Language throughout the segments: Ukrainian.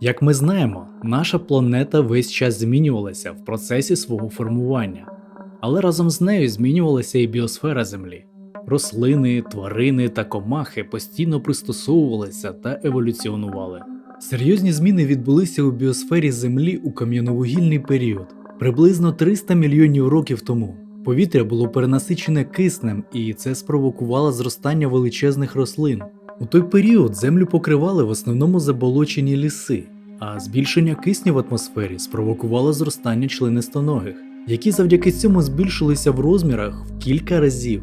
Як ми знаємо, наша планета весь час змінювалася в процесі свого формування, але разом з нею змінювалася і біосфера Землі. Рослини, тварини та комахи постійно пристосовувалися та еволюціонували. Серйозні зміни відбулися у біосфері Землі у кам'яновугільний період, приблизно 300 мільйонів років тому. Повітря було перенасичене киснем, і це спровокувало зростання величезних рослин. У той період землю покривали в основному заболочені ліси, а збільшення кисню в атмосфері спровокувало зростання членистоногих, які завдяки цьому збільшилися в розмірах в кілька разів.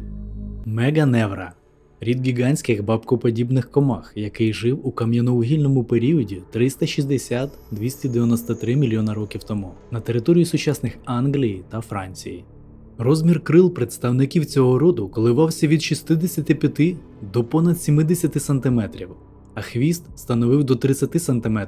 Меганевра рід гігантських бабкоподібних комах, який жив у кам'яновугільному періоді 360-293 мільйона років тому на території сучасних Англії та Франції. Розмір крил представників цього роду коливався від 65 до понад 70 см, а хвіст становив до 30 см.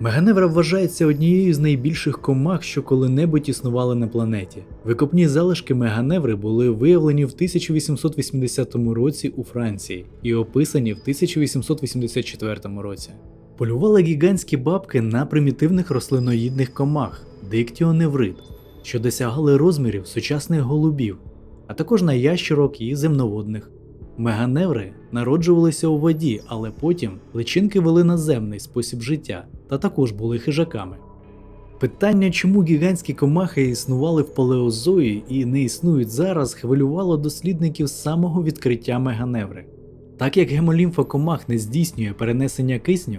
Меганевра вважається однією з найбільших комах, що коли-небудь існували на планеті. Викопні залишки меганеври були виявлені в 1880 році у Франції і описані в 1884 році. Полювали гігантські бабки на примітивних рослиноїдних комах диктіоневрит, що досягали розмірів сучасних голубів, а також на ящерок і земноводних. Меганеври народжувалися у воді, але потім личинки вели наземний спосіб життя та також були хижаками. Питання, чому гігантські комахи існували в палеозої і не існують зараз, хвилювало дослідників самого відкриття меганеври. Так як гемолімфа комах не здійснює перенесення кисню,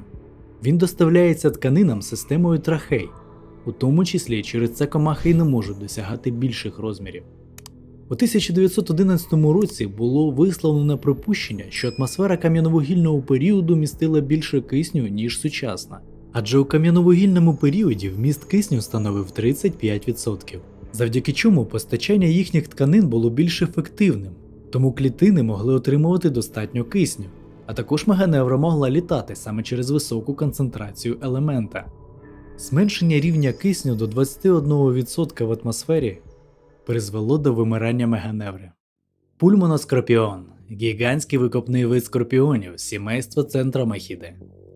він доставляється тканинам системою трахей, у тому числі через це комахи й не можуть досягати більших розмірів. У 1911 році було висловлено припущення, що атмосфера кам'яновугільного періоду містила більше кисню, ніж сучасна, адже у кам'яновугільному періоді вміст кисню становив 35%, завдяки чому постачання їхніх тканин було більш ефективним, тому клітини могли отримувати достатньо кисню, а також меганевра могла літати саме через високу концентрацію елемента. Зменшення рівня кисню до 21% в атмосфері призвело до вимирання меганеври. Пульмоноскорпіон гігантський викопний вид скорпіонів сімейства центромахіди,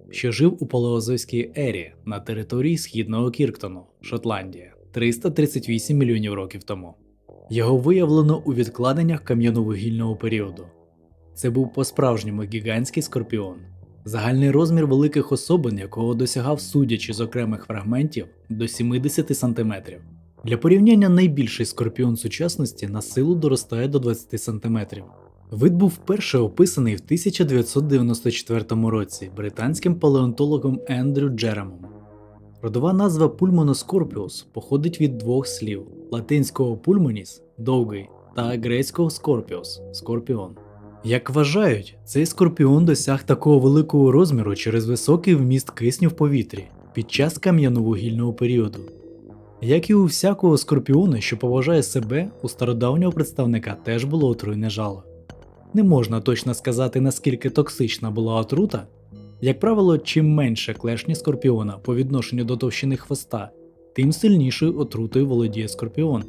що жив у палеозойській ері на території східного Кірктону, Шотландія, 338 мільйонів років тому. Його виявлено у відкладеннях кам'яновугільного періоду. Це був по-справжньому гігантський скорпіон, загальний розмір великих особин, якого досягав, судячи з окремих фрагментів, до 70 см. Для порівняння найбільший скорпіон сучасності на силу доростає до 20 см. Вид був вперше описаний в 1994 році британським палеонтологом Ендрю Джеремом. Родова назва Pulmonoscorpius походить від двох слів латинського pulmonis – довгий та грецького scorpius – скорпіон. Як вважають, цей скорпіон досяг такого великого розміру через високий вміст кисню в повітрі під час кам'яновугільного періоду. Як і у всякого скорпіона, що поважає себе, у стародавнього представника теж було отруйне жало. Не можна точно сказати, наскільки токсична була отрута. Як правило, чим менше клешні скорпіона по відношенню до товщини хвоста, тим сильнішою отрутою володіє скорпіон.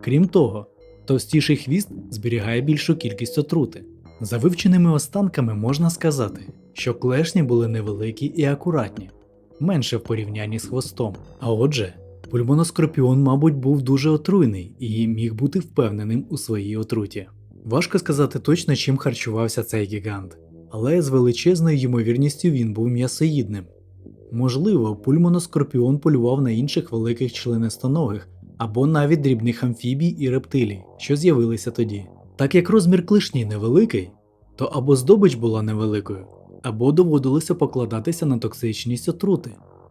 Крім того, товстіший хвіст зберігає більшу кількість отрути. За вивченими останками можна сказати, що клешні були невеликі і акуратні, менше в порівнянні з хвостом. А отже, пульмоноскорпіон, мабуть, був дуже отруйний і міг бути впевненим у своїй отруті. Важко сказати точно, чим харчувався цей гігант, але з величезною ймовірністю він був м'ясоїдним. Можливо, пульмоноскорпіон полював на інших великих членистоногих або навіть дрібних амфібій і рептилій, що з'явилися тоді. Так як розмір клешні невеликий, то або здобич була невеликою, або доводилося покладатися на токсичність отрути,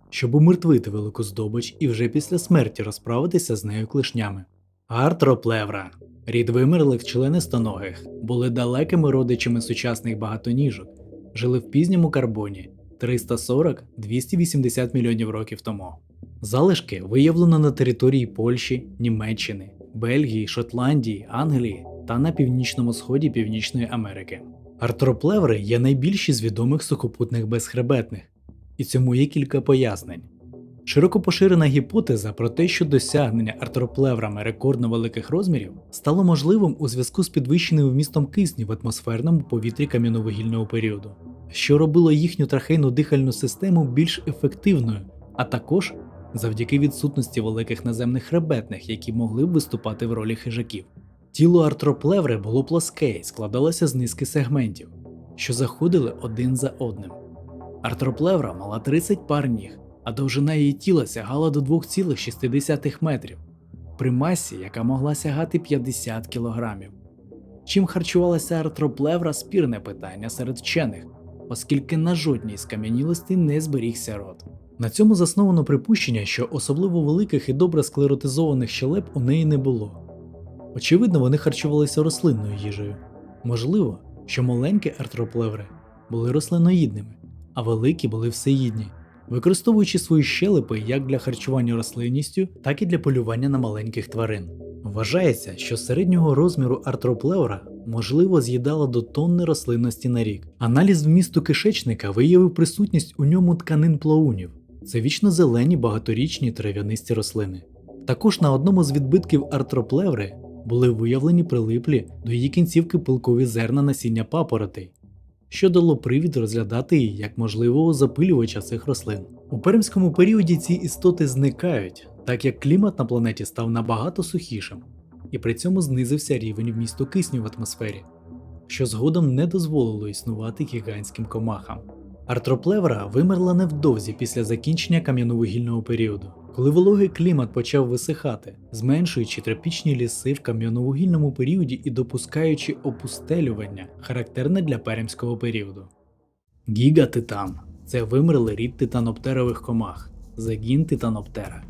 щоб умертвити велику здобич і вже після смерті розправитися з нею клешнями. Артроплевра рід вимерлих членистоногих були далекими родичами сучасних багатоніжок, жили в пізньому карбоні 340-280 мільйонів років тому. Залишки виявлено на території Польщі, Німеччини, Бельгії, Шотландії, Англії та на північному сході Північної Америки. Артроплеври є найбільші з відомих сухопутних безхребетних, і цьому є кілька пояснень. Широко поширена гіпотеза про те, що досягнення артроплеврами рекордно великих розмірів стало можливим у зв'язку з підвищеним вмістом кисню в атмосферному повітрі кам'яновугільного періоду. що робило їхню трахейну дихальну систему більш ефективною, а також завдяки відсутності великих наземних хребетних, які могли б виступати в ролі хижаків. Тіло артроплеври було плоске і складалося з низки сегментів, що заходили один за одним. Артроплевра мала 30 пар ніг, а довжина її тіла сягала до 2,6 метрів, при масі, яка могла сягати 50 кілограмів. Чим харчувалася артроплевра спірне питання серед вчених, оскільки на жодній з кам'янілостей не зберігся рот. На цьому засновано припущення, що особливо великих і добре склеротизованих щелеп у неї не було. Очевидно, вони харчувалися рослинною їжею. Можливо, що маленькі артроплеври були рослиноїдними, а великі були всеїдні, використовуючи свої щелепи як для харчування рослинністю, так і для полювання на маленьких тварин. Вважається, що середнього розміру артроплевра можливо з'їдала до тонни рослинності на рік. Аналіз вмісту кишечника виявив присутність у ньому тканин плаунів. Це вічно зелені багаторічні трав'янисті рослини. Також на одному з відбитків артроплеври були виявлені прилиплі до її кінцівки пилкові зерна насіння папоротей, що дало привід розглядати її як можливого запилювача цих рослин. У пермському періоді ці істоти зникають, так як клімат на планеті став набагато сухішим, і при цьому знизився рівень вмісту кисню в атмосфері, що згодом не дозволило існувати гігантським комахам. Артроплевра вимерла невдовзі після закінчення кам'яновугільного періоду, коли вологий клімат почав висихати, зменшуючи тропічні ліси в кам'яновугільному періоді і допускаючи опустелювання, характерне для перемського періоду. Гігатитан це вимерлий рід титаноптерових комах, загін титаноптера,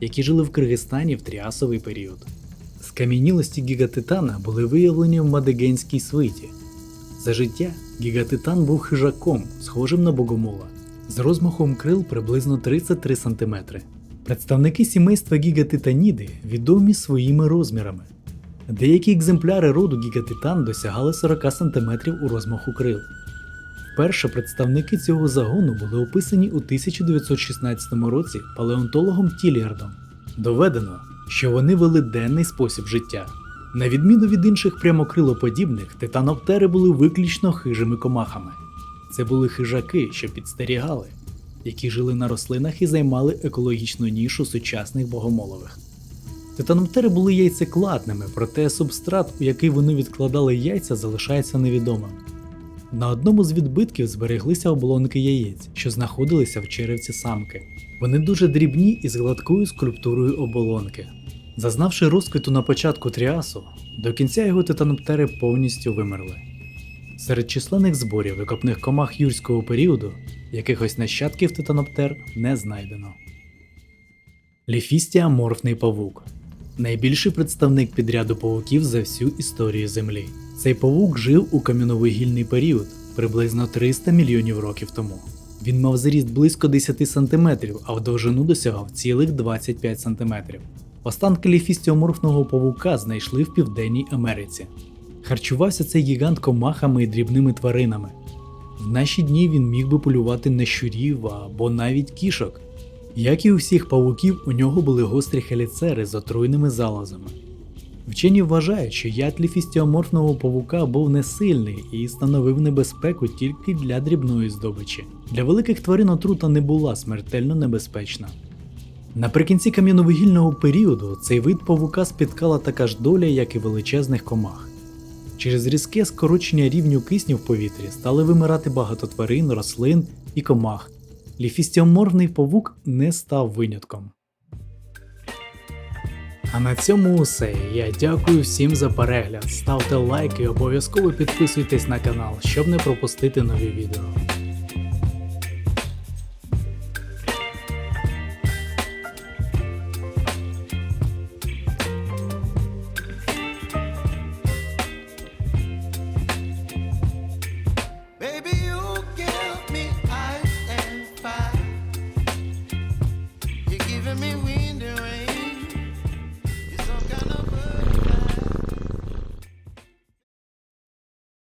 які жили в Киргизстані в тріасовий період. Скам'янілості гігатитана були виявлені в Мадегенській свиті. За життя гігатитан був хижаком, схожим на богомола, з розмахом крил приблизно 33 см. Представники сімейства гігатитаніди відомі своїми розмірами. Деякі екземпляри роду гігатитан досягали 40 см у розмаху крил. Вперше представники цього загону були описані у 1916 році палеонтологом Тіліардом. Доведено, що вони вели денний спосіб життя. На відміну від інших прямокрилоподібних, титаноптери були виключно хижими комахами. Це були хижаки, що підстерігали, які жили на рослинах і займали екологічну нішу сучасних богомолових. Титаноптери були яйцекладними, проте субстрат, у який вони відкладали яйця, залишається невідомим. На одному з відбитків збереглися оболонки яєць, що знаходилися в черевці самки. Вони дуже дрібні і з гладкою скульптурою оболонки. Зазнавши розквіту на початку тріасу, до кінця його титаноптери повністю вимерли. Серед численних зборів викопних комах юрського періоду якихось нащадків титаноптер не знайдено. Ліфістіаморфний павук найбільший представник підряду павуків за всю історію Землі. Цей павук жив у кам'яновугільний період приблизно 300 мільйонів років тому. Він мав зріст близько 10 см, а в довжину досягав цілих 25 см. Останки ліфістіоморфного павука знайшли в Південній Америці. Харчувався цей гігант комахами і дрібними тваринами. В наші дні він міг би полювати на щурів або навіть кішок. Як і у всіх павуків, у нього були гострі хеліцери з отруйними залозами. Вчені вважають, що яд ліфістіоморфного павука був несильний і становив небезпеку тільки для дрібної здобичі. Для великих тварин отрута не була смертельно небезпечна. Наприкінці кам'яновугільного періоду цей вид павука спіткала така ж доля, як і величезних комах. Через різке скорочення рівню кисню в повітрі стали вимирати багато тварин, рослин і комах. Ліфістіоморфний павук не став винятком. А на цьому усе. Я дякую всім за перегляд. Ставте лайк і обов'язково підписуйтесь на канал, щоб не пропустити нові відео.